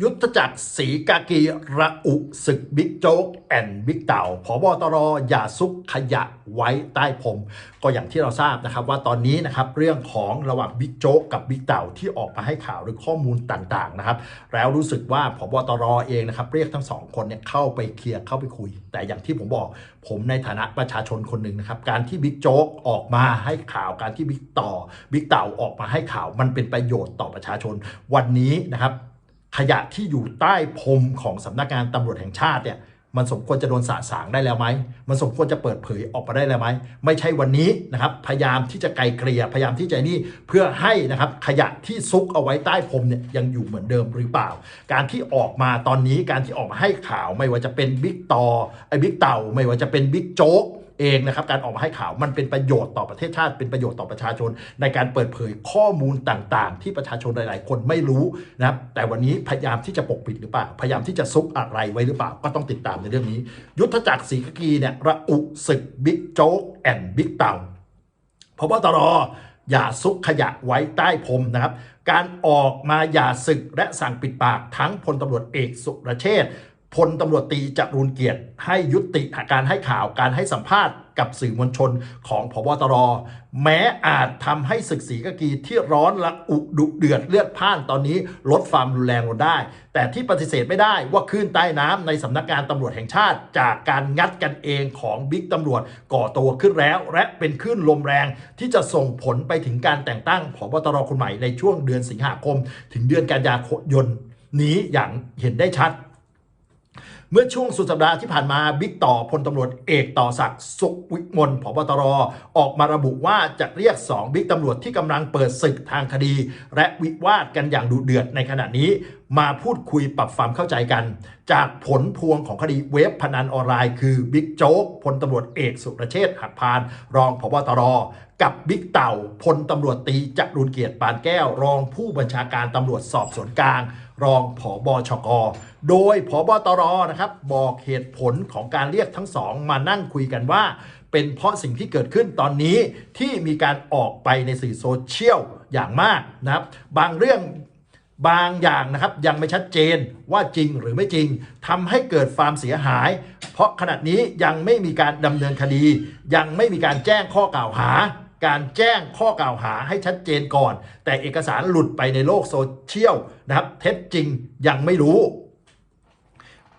ยุทธจักรสีกากีระอุศึกบิ๊กโจ๊กแอนบิ๊กเต่าผบตรอย่าซุกขยะไว้ใต้ผม ก็อย่างที่เราทราบนะครับว่าตอนนี้นะครับเรื่องของระหว่างบิ๊กโจ๊กกับบิ๊กเต่าที่ออกมาให้ข่าวหรือข้อมูลต่างๆนะครับแล้วรู้สึกว่าผบตรเองนะครับเรียกทั้งสองคนเนี่ยเข้าไปเคลียร์เข้าไปคุย แต่อย่างที่ผมบอกผมในฐานะประชาชนคนหนึ่งนะครับการที่บิ๊กโจ๊กออกมาให้ข่าวการที่บิ๊กต่อบิ๊กเต่าออกมาให้ข่าวมันเป็นประโยชน์ต่อประชาชนวันนี้นะครับ ขยะที่อยู่ใต้พรมของสำนักงานตำรวจแห่งชาติเนี่ยมันสมควรจะโดนสาสางได้แล้วไหม มันสมควรจะเปิดเผยออกมาได้แล้วไหม ไม่ใช่วันนี้นะครับ พยายามที่จะไกลเกลี่ย พยายามที่จะนี่ เพื่อให้นะครับขยะที่ซุกเอาไว้ใต้พรมเนี่ยยังอยู่เหมือนเดิมหรือเปล่า การที่ออกมาตอนนี้ การที่ออกมาให้ข่าวไม่ว่าจะเป็นบิ๊กต่อ ไอ้บิ๊กเต่า ไม่ว่าจะเป็นบิ๊กโจ๊ก เองนะครับการออกมาให้ข่าวมันเป็นประโยชน์ต่อประเทศชาติเป็นประโยชน์ต่อประชาชน ในการเปิดเผยข้อมูลต่างๆ ที่ประชาชนหลาย ๆ คนไม่รู้นะครับแต่วันนี้พยายามที่จะปกปิดหรือเปล่าพยายามที่จะซุกอะไรไว้หรือเปล่าก็ต้องติดตามในเรื่องนี้ ยุทธจักรศรีกกีเนี่ยระอุศึกบิ๊กโจ๊กแอนบิ๊กเต่าพบตรอย่าซุกขยะไว้ใต้พรมนะครับ การออกมาอย่าศึกและสั่งปิดปากทั้งพลตำรวจเอกสุรเชษ พลตำรวจตีจรูนเกียรติ ให้ยุติการให้ข่าวการให้สัมภาษณ์กับสื่อมวลชนของพบตร แม้อาจทำให้ศึกศรีกากีที่ร้อนละอุดุเดือดเลือดพ่านตอนนี้ลดความรุนแรงลงได้ แต่ที่ปฏิเสธไม่ได้ว่าคลื่นใต้น้ำในสำนักงานตำรวจแห่งชาติ จากการงัดกันเองของบิ๊กตำรวจก่อตัวขึ้นแล้ว และเป็นคลื่นลมแรงที่จะส่งผลไปถึงการแต่งตั้งผบตรคนใหม่ในช่วงเดือนสิงหาคม ถึงเดือนกันยายนนี้อย่างเห็นได้ชัด เมื่อช่วงสุดสัปดาห์ที่ผ่านมาบิ๊กต่อพลตำรวจเอกต่อศักดิ์สุขวิมลผบตรออกมาระบุว่าจะเรียก 2 บิ๊กตำรวจที่กำลังเปิดศึกทางคดี และวิวาทกันอย่างดุเดือดในขณะนี้ มาพูดคุยปรับความเข้าใจกัน จากผลพวงของคดีเว็บพนันออนไลน์ คือบิ๊กโจ๊กพลตำรวจเอกสุรเชษฐ์หักพาน รองผบตร กับบิ๊กเต่าพลตำรวจตีจรุนเกียรติปานแก้ว รองผู้บัญชาการตำรวจสอบสวนกลาง รองผอบชก โดยผอบตรนะครับบอกเหตุผลของการเรียกทั้งสองมานั่งคุยกันว่า เป็นเพราะสิ่งที่เกิดขึ้นตอนนี้ที่มีการออกไปในสื่อโซเชียลอย่างมากนะครับ บางเรื่องบางอย่างนะครับยังไม่ชัดเจนว่าจริงหรือไม่จริงทำให้เกิดความเสียหาย เพราะขณะนี้ยังไม่มีการดำเนินคดี ยังไม่มีการแจ้งข้อกล่าวหา การแจ้งข้อกล่าวหาให้ชัดเจนก่อน แต่เอกสารหลุดไปในโลกโซเชียลนะครับ เท็จจริงยังไม่รู้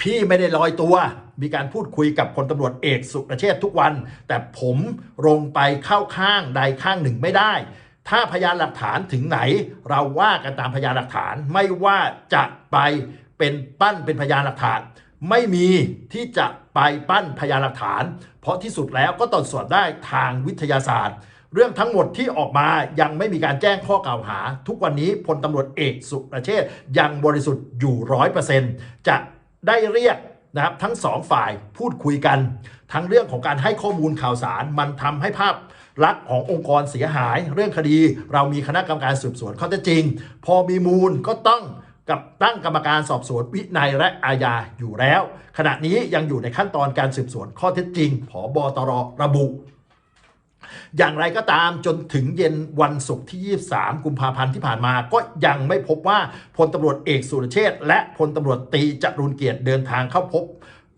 พี่ไม่ได้ลอยตัว มีการพูดคุยกับพลตำรวจเอกสุรเชษทุกวัน แต่ผมลงไปเข้าข้างใดข้างหนึ่งไม่ได้ ถ้าพยานหลักฐานถึงไหน เราว่ากันตามพยานหลักฐานไม่ว่าจะไปเป็นปั้นเป็นพยานหลักฐานไม่มีที่จะไปปั้นพยานหลักฐาน เพราะที่สุดแล้วก็ตรวจสอบได้ทางวิทยาศาสตร์ เรื่องทั้งหมดที่ออกมายังไม่มีการแจ้งข้อกล่าวหา ทุกวันนี้พลตำรวจเอกสุรเชษยังบริสุทธิ์อยู่ร้อยเปอร์เซ็นต์จะได้เรียกนะครับทั้งสองฝ่ายพูดคุยกัน ทั้งเรื่องของการให้ข้อมูลข่าวสารมันทำให้ภาพลักษณ์ขององค์กรเสียหาย เรื่องคดี เรามีคณะกรรมการสืบสวนข้อเท็จจริง พอมีมูลก็ต้องกับตั้งกรรมการสอบสวนวินัยและอาญาอยู่แล้ว ขณะนี้ยังอยู่ในขั้นตอนการสืบสวนข้อเท็จจริงผบตรระบุ อย่างไรก็ตามจนถึงเย็นวันศุกร์ที่ 23 กุมภาพันธ์ที่ผ่านมาก็ยังไม่พบว่าพลตำรวจเอกสุรเชษฐ์และพลตำรวจตีจรุนเกียรติเดินทางเข้าพบ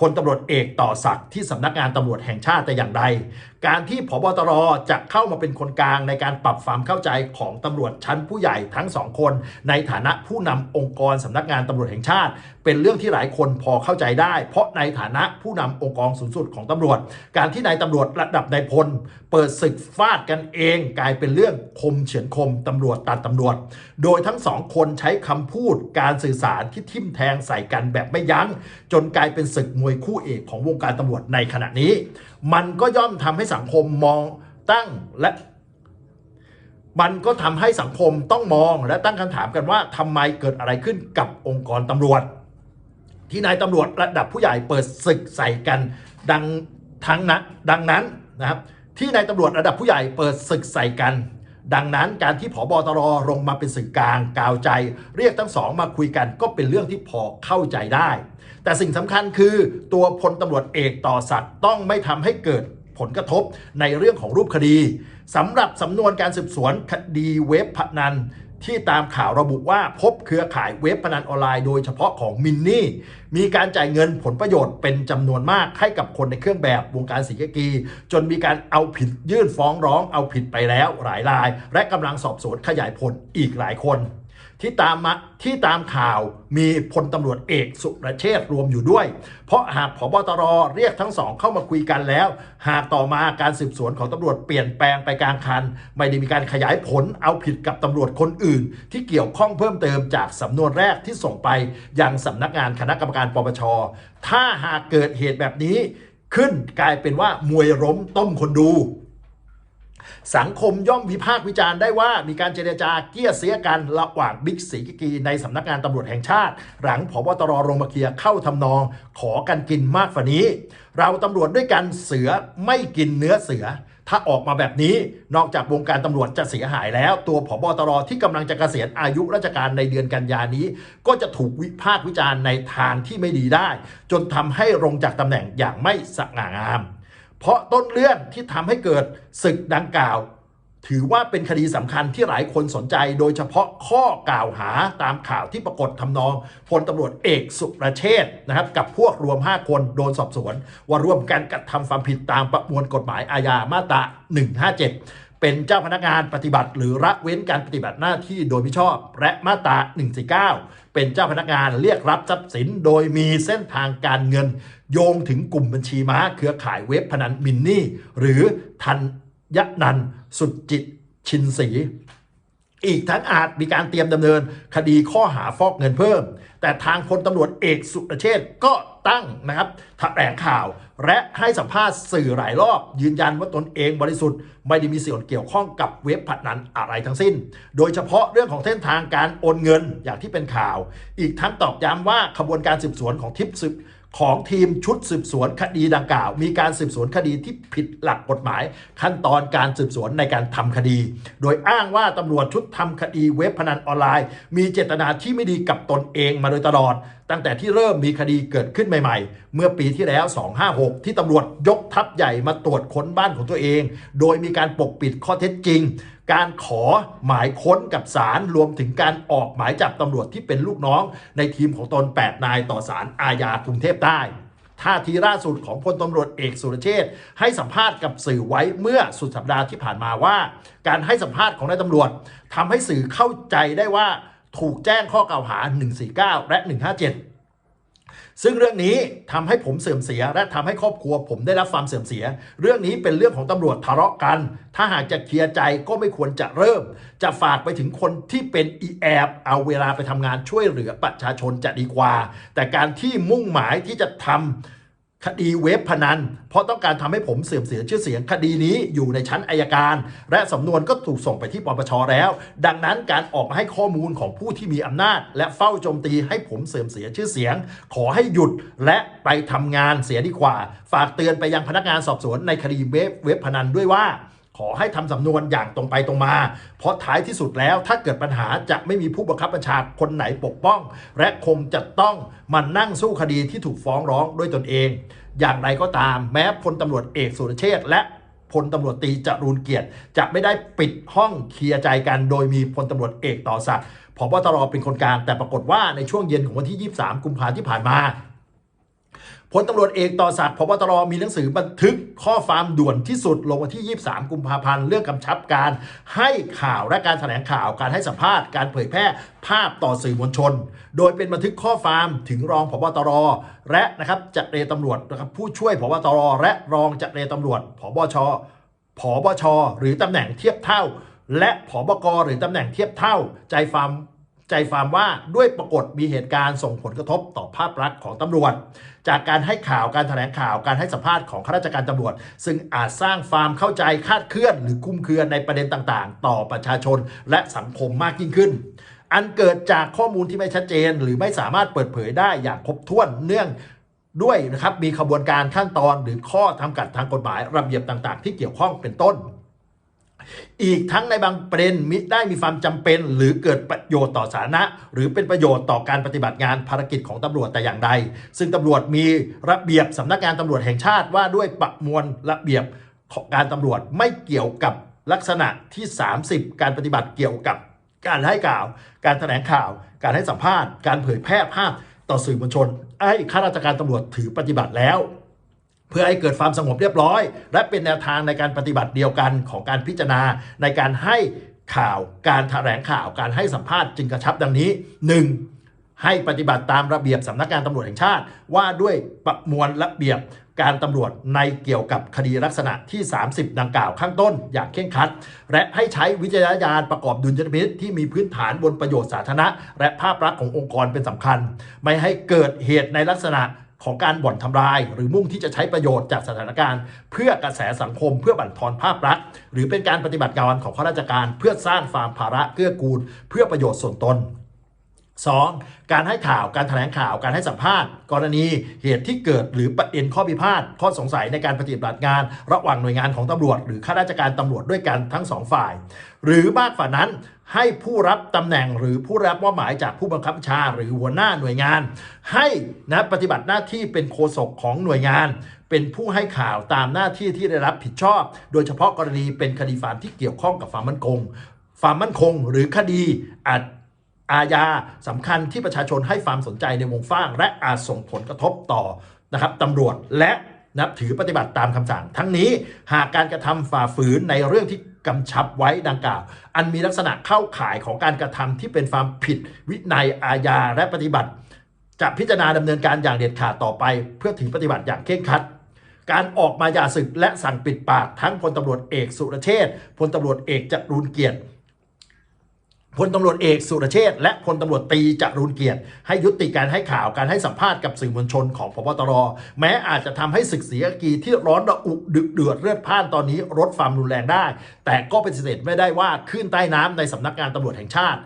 พลตำรวจเอกต่อศักดิ์ที่สำนักงานตำรวจแห่งชาติแต่อย่างใด การที่พบตรจะเข้ามาเป็นคนกลางในการปรับความเข้าใจของตำรวจชั้นผู้ใหญ่ทั้งสองคน ในฐานะผู้นำองค์กรสำนักงานตำรวจแห่งชาติ เป็นเรื่องที่หลายคนพอเข้าใจได้ เพราะในฐานะผู้นำองค์กรสูงสุดของตำรวจ การที่นายตำรวจระดับนายพล เปิดศึกฟาดกันเอง กลายเป็นเรื่องคมเฉือนคมตำรวจตัดตำรวจ โดยทั้งสองคนใช้คำพูดการสื่อสารที่ทิ่มแทงใส่กันแบบไม่ยัง้ง จนกลายเป็นศึกมวยคู่เอกของวงการตำรวจในขณะนี้ มันก็ย่อมทำให้สังคมมองตั้งและมันก็ทำให้สังคมต้องมองและตั้งคำถามกันว่าทำไมเกิดอะไรขึ้นกับองค์กรตำรวจ ที่นายตำรวจระดับผู้ใหญ่เปิดศึกใส่กันดังทั้งนั้นดังนั้นนะครับที่นายตำรวจระดับผู้ใหญ่เปิดศึกใส่กัน ดังนั้นการที่ผบตรลงมาเป็นสื่อกลางกาวใจ เรียกทั้งสองมาคุยกันก็เป็นเรื่องที่พอเข้าใจได้ แต่สิ่งสำคัญคือตัวพลตำรวจเอกต่อศักดิ์ต้องไม่ทำให้เกิดผลกระทบในเรื่องของรูปคดีสำหรับสำนวนการสืบสวนคดีเว็บพนันที่ตามข่าวระบุว่าพบเครือข่ายเว็บพนันออนไลน์โดยเฉพาะของมินนี่ มีการจ่ายเงินผลประโยชน์เป็นจำนวนมากให้กับคนในเครื่องแบบวงการสีกกี จนมีการเอาผิดยื่นฟ้องร้องเอาผิดไปแล้วหลายราย และกำลังสอบสวนขยายผลอีกหลายคน ที่ตามมาที่ตามข่าวมีพลตำรวจเอกสุรเชษรวมอยู่ด้วย เพราะหากผบตรเรียกทั้งสองเข้ามาคุยกันแล้ว หากต่อมาการสืบสวนของตำรวจเปลี่ยนแปลงไปกลางคัน ไม่ได้มีการขยายผลเอาผิดกับตำรวจคนอื่น ที่เกี่ยวข้องเพิ่มเติมจากสำนวนแรกที่ส่งไปยังสำนักงานคณะกรรมการปปช ถ้าหากเกิดเหตุแบบนี้ขึ้นกลายเป็นว่ามวยล้มต้มคนดู สังคมย่อมวิพากษ์วิจารณ์ได้ว่ามีการเจรจาเกี้ยเสียกันระหว่างบิ๊กสีกิกีในสำนักงานตำรวจแห่งชาติ หลังผบตรลงมาเคียเข้าทำนอง ขอกันกินมากฝ่านี้ เราตำรวจด้วยกันเสือไม่กินเนื้อเสือ ถ้าออกมาแบบนี้นอกจากวงการตำรวจจะเสียหายแล้ว ตัวผบตรที่กำลังจะเกษียณอายุราชการในเดือนกันยานี้ ก็จะถูกวิพากษ์วิจารณ์ในทางที่ไม่ดีได้ จนทำให้ลงจากตำแหน่งอย่างไม่สง่างาม เพราะต้นเรื่องที่ทำให้เกิดศึกดังกล่าว ถือว่าเป็นคดีสำคัญที่หลายคนสนใจ โดยเฉพาะข้อกล่าวหาตามข่าวที่ปรากฏทำนองพลตำรวจเอกสุรเชษนะครับ กับพวกรวม 5 คนโดนสอบสวน ว่าร่วมกันกระทำความผิดตามประมวลกฎหมายอาญามาตรา157 เป็นเจ้าพนักงานปฏิบัติ หรือละเว้นการปฏิบัติหน้าที่โดยมิชอบ และมาตรา149 เป็นเจ้าพนักงานเรียกรับทรัพย์สิน โดยมีเส้นทางการเงิน โยงถึงกลุ่มบัญชีม้า เครือข่ายเว็บพนันมินนี่ หรือทันยะนันสุดจิตชินสี อีกทั้งอาจมีการเตรียมดำเนินคดีข้อหาฟอกเงินเพิ่ม แต่ทางพลตำรวจเอกสุรเชษก็ตั้งนะครับแถลงข่าว และให้สัมภาษณ์สื่อหลายรอบ ยืนยันว่าตนเองบริสุทธิ์ ไม่ได้มีส่วนเกี่ยวข้องกับเว็บพนันอะไรทั้งสิ้น โดยเฉพาะเรื่องของเส้นทางการโอนเงินอย่างที่เป็นข่าว อีกทั้งตอกย้ำว่าขบวนการสืบสวนของทิพย์สืบ ของทีมชุดสืบสวนคดีดังกล่าว มีการสืบสวนคดีที่ผิดหลักกฎหมาย ขั้นตอนการสืบสวนในการทำคดี โดยอ้างว่าตำรวจชุดทำคดีเว็บพนันออนไลน์ มีเจตนาที่ไม่ดีกับตนเองมาโดยตลอด ตั้งแต่ที่เริ่มมีคดีเกิดขึ้นใหม่ ๆ เมื่อปีที่แล้ว 256 ที่ตำรวจยกทัพใหญ่มาตรวจค้นบ้านของตัวเอง โดยมีการปกปิดข้อเท็จจริง การขอหมายค้นกับศาลรวมถึงการออกหมายจับตำรวจที่เป็นลูกน้อง ในทีมของตน 8 นายต่อศาลอาญากรุงเทพใต้ท่าทีล่าสุดของพลตำรวจเอกสุรเชษฐ์ให้สัมภาษณ์กับสื่อไว้เมื่อสุดสัปดาห์ที่ผ่านมาว่า การให้สัมภาษณ์ของนายตำรวจทำให้สื่อเข้าใจได้ว่า ถูกแจ้งข้อกล่าวหา 149 และ 157 ซึ่งเรื่องนี้ทำให้ผมเสื่อมเสีย และทำให้ครอบครัว ผมได้รับความเสื่อมเสีย เรื่องนี้เป็นเรื่องของตำรวจทะเลาะกัน ถ้าหากจะเคลียร์ใจก็ไม่ควรจะเริ่ม จะฝากไปถึงคนที่เป็นอีแอบเอาเวลาไปทำงานช่วยเหลือประชาชนจะดีกว่า แต่การที่มุ่งหมายที่จะทำ คดีเว็บพนัน เพราะต้องการทำให้ผมเสื่อมเสียชื่อเสียงคดีนี้อยู่ในชั้นอายการ และสำนวนก็ถูกส่งไปที่ปปชแล้ว ดังนั้นการออกมาให้ข้อมูลของผู้ที่มีอำนาจ และเฝ้าโจมตีให้ผมเสื่อมเสียชื่อเสียง ขอให้หยุดและไปทำงานเสียดีกว่า ฝากเตือนไปยังพนักงานสอบสวนในคดีเว็บเว็บพนันด้วยว่า ขอให้ทำสำนวนอย่างตรงไปตรงมา เพราะท้ายที่สุดแล้วถ้าเกิดปัญหาจะไม่มีผู้บังคับบัญชาคนไหนปกป้อง และคงจะต้องมานั่งสู้คดีที่ถูกฟ้องร้องด้วยตนเอง อย่างไรก็ตาม แม้พลตำรวจเอกสุรเชษและพลตำรวจตีจรูนเกียรติ จะไม่ได้ปิดห้องเคลียร์ใจกัน โดยมีพลตำรวจเอกต่อศักดิ์ผบตรเป็นคนกลางแต่ปรากฏว่าในช่วงเย็นของวันที่ 23 กุมภาพันธ์ที่ผ่านมา พลตำรวจเอกต่อศักดิ์พบตรมีหนังสือบันทึกข้อความด่วนที่สุดลงวันที่ 23 กุมภาพันธ์เรื่องกำชับการให้ข่าวและการแถลงข่าว การให้สัมภาษณ์การเผยแพร่ภาพต่อสื่อมวลชน โดยเป็นบันทึกข้อความถึงรองพบตรและนะครับจักเรตำรวจนะครับผู้ช่วยพบตรและรองจักเรตำรวจพบชผบช หรือตำแหน่งเทียบเท่า และผบกหรือตำแหน่งเทียบเท่า ใจฟาร์ม ใจฟามว่าด้วยปรากฏมีเหตุการณ์ส่งผลกระทบต่อภาพลักษณ์ของตำรวจ จากการให้ข่าวการแถลงข่าวการให้สัมภาษณ์ของข้าราชการตำรวจ ซึ่งอาจสร้างความเข้าใจคาดเคลื่อน หรือคุ้มเครือในประเด็นต่างๆ ต่อประชาชนและสังคมมากยิ่งขึ้น อันเกิดจากข้อมูลที่ไม่ชัดเจน หรือไม่สามารถเปิดเผยได้อย่างครบถ้วนเนื่องด้วยนะครับมีขบวนการขั้นตอนหรือข้อทำกัดทางกฎหมายระเบียบต่างๆ ที่เกี่ยวข้องเป็นต้น อีกทั้งในบางประเด็นมิได้มีความจำเป็น หรือเกิดประโยชน์ต่อสาธารณะ หรือเป็นประโยชน์ต่อการปฏิบัติงานภารกิจของตำรวจแต่อย่างใด ซึ่งตำรวจมีระเบียบสำนักงานตำรวจแห่งชาติว่าด้วยประมวลระเบียบของการตำรวจไม่เกี่ยวกับลักษณะที่ 30 การปฏิบัติเกี่ยวกับ การให้ข่าว การแถลงข่าว การให้สัมภาษณ์ การเผยแพร่ภาพต่อสื่อมวลชนให้ข้าราชการตำรวจถือปฏิบัติแล้ว เพื่อให้เกิดความสงบเรียบร้อย และเป็นแนวทางในการปฏิบัติเดียวกันของการพิจารณาในการให้ข่าวการแถลงข่าวการให้สัมภาษณ์จึงกระชับดังนี้ 1. ให้ปฏิบัติตามระเบียบสำนักงานตำรวจแห่งชาติ ว่าด้วยประมวลระเบียบการตำรวจในเกี่ยวกับคดีลักษณะที่ 30 ดังกล่าวข้างต้นอย่างเคร่งครัด และให้ใช้วิจารณญาณประกอบดุลยพินิจที่มีพื้นฐานบนประโยชน์สาธารณะ และภาพลักษณ์ขององค์กรเป็นสำคัญ ไม่ให้เกิดเหตุในลักษณะ ของการบ่อนทำลาย หรือมุ่งที่จะใช้ประโยชน์จากสถานการณ์ เพื่อกระแสสังคมเพื่อบั่นทอนภาพลักษณ์หรือเป็นการปฏิบัติการของข้าราชการ เพื่อสร้างความภาระเกื้อกูล เพื่อประโยชน์ส่วนตน 2. การให้ข่าวการแถลงข่าวการให้สัมภาษณ์ กรณีเหตุที่เกิดหรือประเด็นข้อพิพาทข้อสงสัยในการปฏิบัติงาน ระหว่างหน่วยงานของตำรวจ หรือข้าราชการตำรวจด้วยกันทั้งสองฝ่าย หรือมากกว่านั้นให้ผู้รับตำแหน่งหรือผู้รับมอบหมายจากผู้บังคับบัญชา หรือหัวหน้าหน่วยงาน ให้นะปฏิบัติหน้าที่เป็นโฆษกของหน่วยงาน เป็นผู้ให้ข่าวตามหน้าที่ที่ได้รับผิดชอบ โดยเฉพาะกรณีเป็นคดีความที่เกี่ยวข้องกับความมั่นคง ความมั่นคง หรือคดีอาจ อาญาสำคัญที่ประชาชนให้ความสนใจในวงฟ้าง และอาจส่งผลกระทบต่อนะครับตำรวจและนับถือปฏิบัติตามคำสั่ง ทั้งนี้หากการกระทำฝ่าฝืนในเรื่องที่กำชับไว้ดังกล่าว อันมีลักษณะเข้าข่ายของการกระทำที่เป็นความผิดวินัยอาญาและปฏิบัติ จะพิจารณาดำเนินการอย่างเด็ดขาดต่อไป เพื่อถือปฏิบัติอย่างเคร่งครัด การออกมาหย่าศึกและสั่งปิดปากทั้งพลตำรวจเอกสุรเชษพลตำรวจเอกจรูนเกียรติ พลตำรวจเอกสุรเชษฐ์และพลตำรวจตีจรูนเกียรติ ให้ยุติการให้ข่าวการให้สัมภาษณ์กับสื่อมวลชนของพบตร แม้อาจจะทำให้ศึกเสียกีที่ร้อนระอุดึกเดือดเลือดพ่านตอนนี้ลดความรุนแรงได้ แต่ก็ปฏิเสธไม่ได้ว่าคลื่นใต้น้ำในสำนักงานตำรวจแห่งชาติ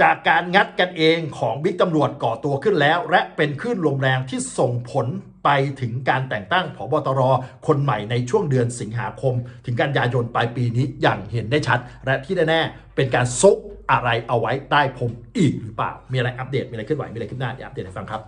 จากการงัดกันเองของบิ๊กตำรวจก่อตัวขึ้นแล้ว และเป็นคลื่นลมแรงที่ส่งผล ไปถึงการแต่งตั้งผบตรคนใหม่ในช่วงเดือนสิงหาคม ถึงกันยายนปลายปีนี้อย่างเห็นได้ชัด และที่แน่ๆเป็นการซุกอะไรเอาไว้ใต้ผมอีกหรือเปล่า มีอะไรอัปเดต มีอะไรเคลื่อนไหวมีอะไรขึ้นหน้าเดี๋ยวอัปเดตให้ฟังครับ